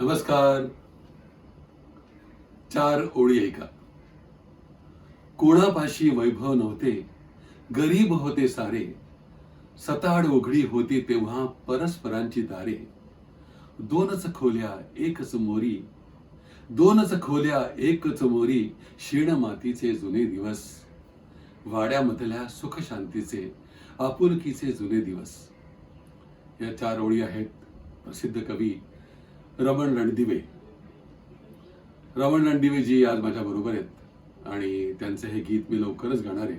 नमस्कार. चार ओळी ऐका. कोणापाशी वैभव नव्हते गरीब होते सारे. सताड उघडी होती तेव्हा परस्परांची दारे. दोनच खोल्या एकच मोरी. दोनच खोल्या एकच मोरी शीण मातीचे जुने दिवस. वाड्यामधल्या सुख शांतीचे आपुलकीचे जुने दिवस. या चार ओळी आहेत प्रसिद्ध कवी रमण रणदिवे. रमण रणदिवे जी आज माझ्या बरोबर आहेत आणि त्यांचं हे गीत मी लवकरच गाणार आहे.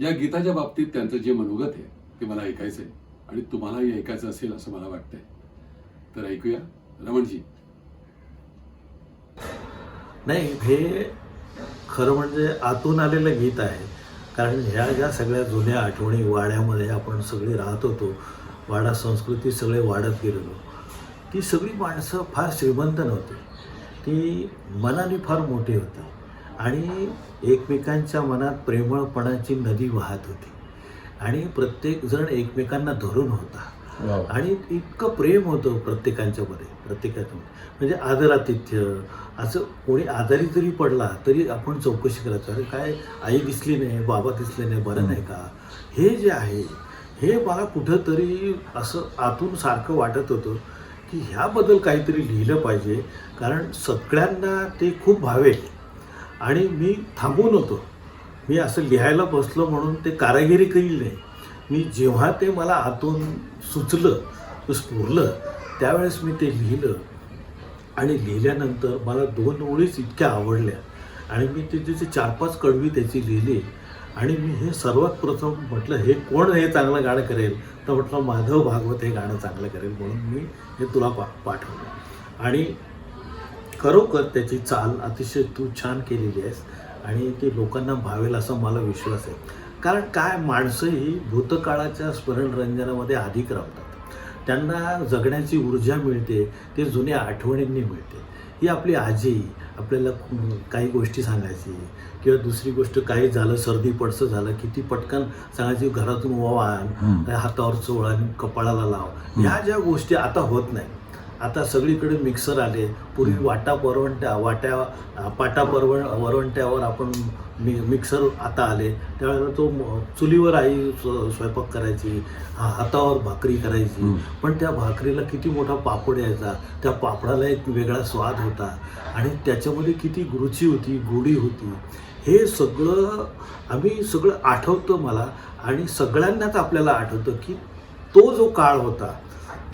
या गीताच्या बाबतीत त्यांचं जे मनोगत आहे ते मला ऐकायचं आहे आणि तुम्हालाही ऐकायचं असेल असं मला वाटतंय. तर ऐकूया रमणजी. नाही हे खरं म्हणजे आतून आलेलं गीत आहे. कारण ह्या ज्या सगळ्या जुन्या आठवणी वाड्यामध्ये आपण सगळे राहत होतो वाडा संस्कृती सगळे वाढत गेलेलो. ती सगळी माणसं फार श्रीमंत नव्हती. ती मनाने फार मोठी होती. आणि एकमेकांच्या मनात प्रेमळपणाची नदी वाहत होती. आणि प्रत्येकजण एकमेकांना धरून होता. आणि इतकं प्रेम होतं प्रत्येकांच्या मध्ये प्रत्येकाच्या म्हणजे आदरातिथ्य असं कोणी आजारी जरी पडला तरी आपण चौकशी करायचो. अरे काय आई दिसली नाही बाबा दिसले नाही बरं नाही का? हे जे आहे हे मला कुठंतरी असं आतून सारखं वाटत होतं. की ह्याबद्दल काहीतरी लिहिलं पाहिजे. कारण सगळ्यांना ते खूप भावेल. आणि मी थांबून होतो. मी असं लिहायला बसलो म्हणून ते कारागिरी केली नाही. मी जेव्हा ते मला आतून सुचलं स्फुरलं त्यावेळेस मी ते लिहिलं. आणि लिहिल्यानंतर मला दोन ओळीच इतक्या आवडल्या. आणि मी ते त्याची चार पाच कडवी त्याची लिहिली आणि मी हे सर्वात प्रथम म्हटलं हे कोण हे चांगलं गाणं करेल? तर म्हटलं माधव भागवत हे गाणं चांगलं करेल म्हणून मी हे तुला पा पाठवलं. आणि खरोखर त्याची चाल अतिशय तू छान केलेली आहेस आणि ती लोकांना भावेल असा मला विश्वास आहे. कारण काय माणसं ही भूतकाळाच्या स्मरणरंजनामध्ये अधिक रमतात त्यांना जगण्याची ऊर्जा मिळते ते जुन्या आठवणींनी मिळते. ही आपली आजी आपल्याला काही गोष्टी सांगायची. किंवा दुसरी गोष्ट काही झालं सर्दी पडसं झालं की ती पटकन सांगायची घरातून ओवाण हातावर चोळ आणि कपाळाला लाव. ह्या ज्या गोष्टी आता होत नाही आता सगळीकडे मिक्सर आले. पूर्वी वाटा परवंट्या वाट्या पाटा परवण वरवंट्यावर आपण मि मिक्सर आता आले. त्यावेळेला तो चुलीवर आई स्व- स्वयंपाक करायची हा- हातावर भाकरी करायची. पण त्या भाकरीला किती मोठा पापड यायचा. त्या पापडाला एक वेगळा स्वाद होता. आणि त्याच्यामध्ये किती रुची होती गोडी होती. हे सगळं आम्ही सगळं आठवतं मला. आणि सगळ्यांनाच आपल्याला आठवतं की तो जो काळ होता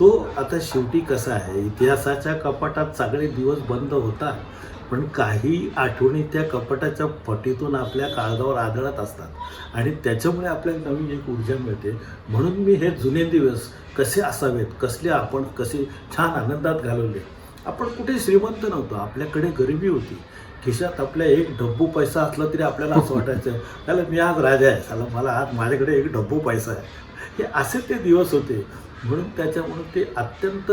तो आता शेवटी कसा आहे? इतिहासाच्या कपाटात सगळे दिवस बंद होतात पण काही आठवणी त्या कपाटाच्या फटीतून आपल्या काळजावर आदळत असतात आणि त्याच्यामुळे आपल्याला नवीन एक ऊर्जा मिळते. म्हणून मी हे जुने दिवस कसे असावेत कसले आपण कसे छान आनंदात घालवले? आपण कुठे श्रीमंत नव्हतो आपल्याकडे गरिबी होती. खिशात आपल्या एक डब्बू पैसा असला तरी आपल्याला असं वाटायचं त्याला मी आज राजा आहे. त्याला मला आज माझ्याकडे एक डब्बू पैसा आहे. हे असे ते दिवस होते. म्हणून त्याच्यामुळे ते अत्यंत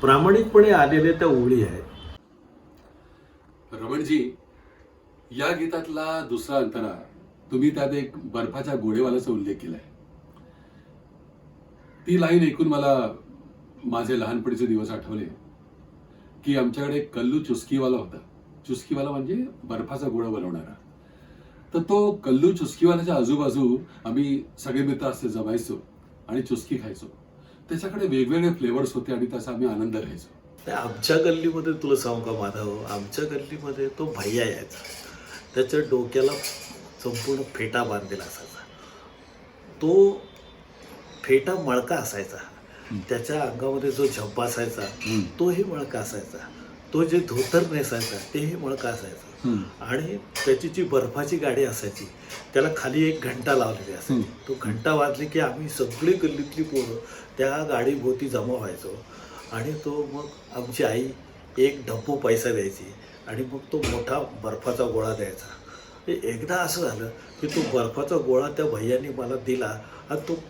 प्रामाणिकपणे आलेले त्या ओळी आहेत. रमणजी या गीतातला दुसरा अंतरा तुम्ही त्यात एक बर्फाच्या गोळेवाल्याचा उल्लेख केलाय. ती लाईन ऐकून मला माझे लहानपणीचे दिवस आठवले की आमच्याकडे कल्लू चुस्कीवाला होता. चुस्कीवाला म्हणजे बर्फाचा गोळा बनवणारा. तर तो कल्लू चुस्कीवाल्याच्या आजूबाजू आम्ही सगळे मित्र असे जमायचो आणि चुस्की खायचो. त्याच्याकडे वेगवेगळे फ्लेवर्स होते आणि त्याचा आम्ही आनंद घ्यायचो. आमच्या गल्लीमध्ये तुला सांगू का माधव? आमच्या गल्लीमध्ये तो भैया यायचा. त्याच्या डोक्याला संपूर्ण फेटा बांधलेला असायचा. तो फेटा मळका असायचा. त्याच्या अंगामध्ये जो झब्बा असायचा तोही मळका असायचा. तो जे धोतर नेसायचा तेही मळका असायचा? आणि त्याची जी बर्फाची गाडी असायची त्याला खाली एक घंटा लावलेली असायची. तो घंटा वाजली की आम्ही सगळी गल्लीतली पोरं त्या गाडीभोवती जमा व्हायचो. आणि तो मग आमची आई एक डब्बू पैसा द्यायची आणि मग तो मोठा बर्फाचा गोळा द्यायचा. ते एकदा असं झालं की तो बर्फाचा गोळा त्या भैयानी मला दिला आणि तो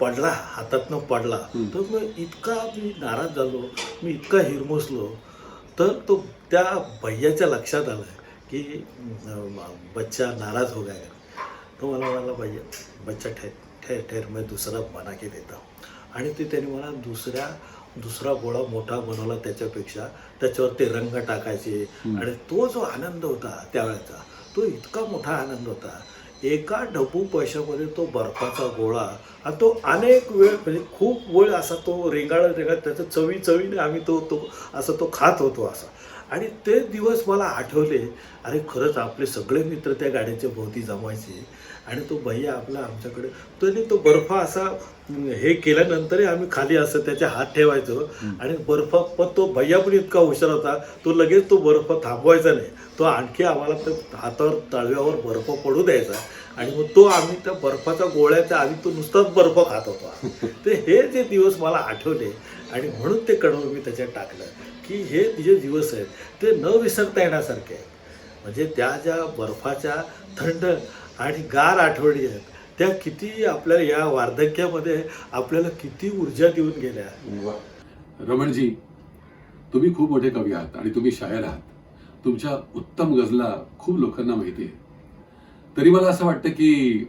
पडला हातातनं पडला. तर मग इतका मी नाराज झालो मी इतका हिरमोसलो. तर तो त्या भैयाच्या लक्षात आलं की बच्चा नाराज हो गया तो मला म्हणाला भैया बच्चा ठेर ठेर ठेर मैं दुसरा बना के देता आणि ते त्याने मला दुसऱ्या दुसरा गोळा मोठा बनवला त्याच्यापेक्षा त्याच्यावर ते रंग टाकायचे. आणि तो जो आनंद होता त्यावेळेचा तो इतका मोठा आनंद होता एका डबू पैशामध्ये तो बर्फाचा गोळा आणि तो अनेक वेळ म्हणजे खूप वेळ असा तो रेंगाळत रेंगाळत त्याचं चवी चवीने आम्ही तो तो असा तो खात होतो असा. आणि ते दिवस मला आठवले. अरे खरंच आपले सगळे मित्र त्या गाडीच्या भोवती जमायचे आणि तो भैया आपला आमच्याकडे तरी तो बर्फ असा हे केल्यानंतरही आम्ही खाली असं त्याचे हात ठेवायचो. आणि बर्फ पण तो भैया पण इतका हुशार होता. तो लगेच तो बर्फ थांबवायचा नाही. तो आणखी आम्हाला हातावर तळव्यावर बर्फ पडू द्यायचा. आणि मग तो आम्ही त्या बर्फाच्या गोळ्याच्या आधी तो नुसताच बर्फ खात होता. ते हे जे दिवस मला आठवले आणि म्हणून ते कडवं मी त्याच्यात टाकलं की हे जे दिवस आहेत ते न विसरता येण्यासारखे आहेत. म्हणजे त्या ज्या बर्फाच्या थंड आणि गार आठवणी आहेत त्या किती आपल्या या वार्धक्यामध्ये आपल्याला किती ऊर्जा देऊन गेल्या. रमणजी तुम्ही खूप मोठे कवी आहात आणि तुम्ही शायर आहात. तुमच्या उत्तम गझला खूप लोकांना माहिती आहे. तरी मला असं वाटतं की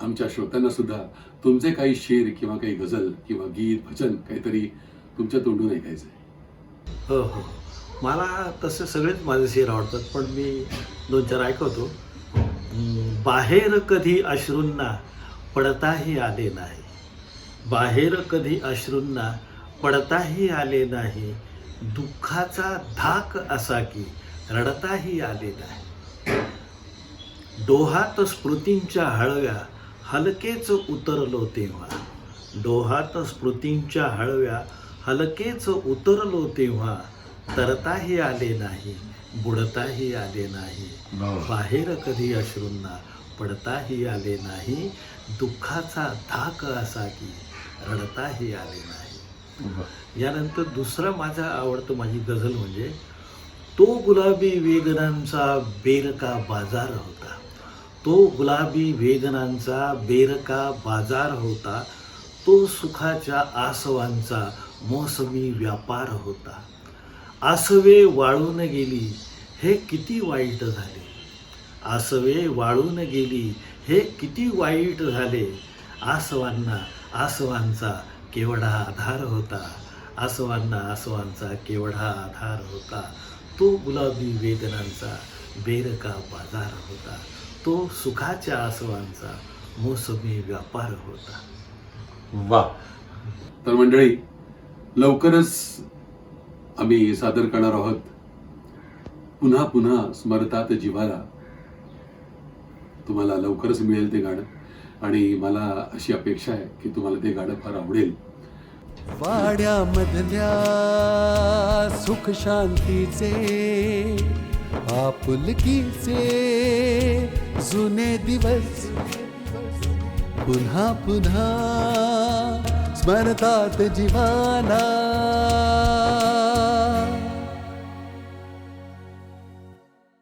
आमच्या श्रोत्यांना सुद्धा तुमचे काही शेर किंवा काही गझल किंवा गीत भजन काहीतरी तुमच्या तोंडून ऐकायचं हो हो. मला तसे सगळेच माझे शेर आवडतात पण मी दोन चार ऐकवतो बाहेर कधी अश्रूंना पडताही आले नाही. बाहेर कधी अश्रूंना पडताही आले नाही. दुःखाचा धाक असा की रडताही आले नाही. डोहात स्मृतींच्या हळव्या हलकेच उतरलो तेव्हा. डोहात स्मृतींच्या हळव्या हलकेच उतरलो तेव्हा. तरताही आले नाही बुडताही आले नाही. बाहेर कधी अश्रूंना पडताही आले नाही. दुःखाचा धाक असा की रडताही आले नाही. यानंतर दुसरा माझा आवडतं माझी गझल म्हणजे तो गुलाबी वेदनांचा बेरका बाजार होता. तो गुलाबी वेदनांचा बेरका बाजार होता तो सुखाच्या आसवांचा मोसमी व्यापार होता. आसवे वाळून गेली हे किती वाईट झाले. आसवे वाळून गेली हे किती वाईट झाले. आसवांना आसवांचा केवढा आधार होता. आसवांना आसवांचा केवढा आधार होता. तो गुलाबी वेदनांचा बेरका बाजार होता. तो सुखाच्या आसवांचा मोसमी व्यापार होता. वा. तर मंडळी लवकरच आम्ही सादर करणार आहोत. पुन्हा पुन्हा स्मरतात जिवाला. तुम्हाला लवकरच मिळेल ते गाणं. आणि मला अशी अपेक्षा आहे की तुम्हाला ते गाणं फार आवडेल. वाड्यामधल्या सुख शांतीचे आपुलकीचे जुने दिवस। पुन्हा पुन्हा स्मरतात जीवाला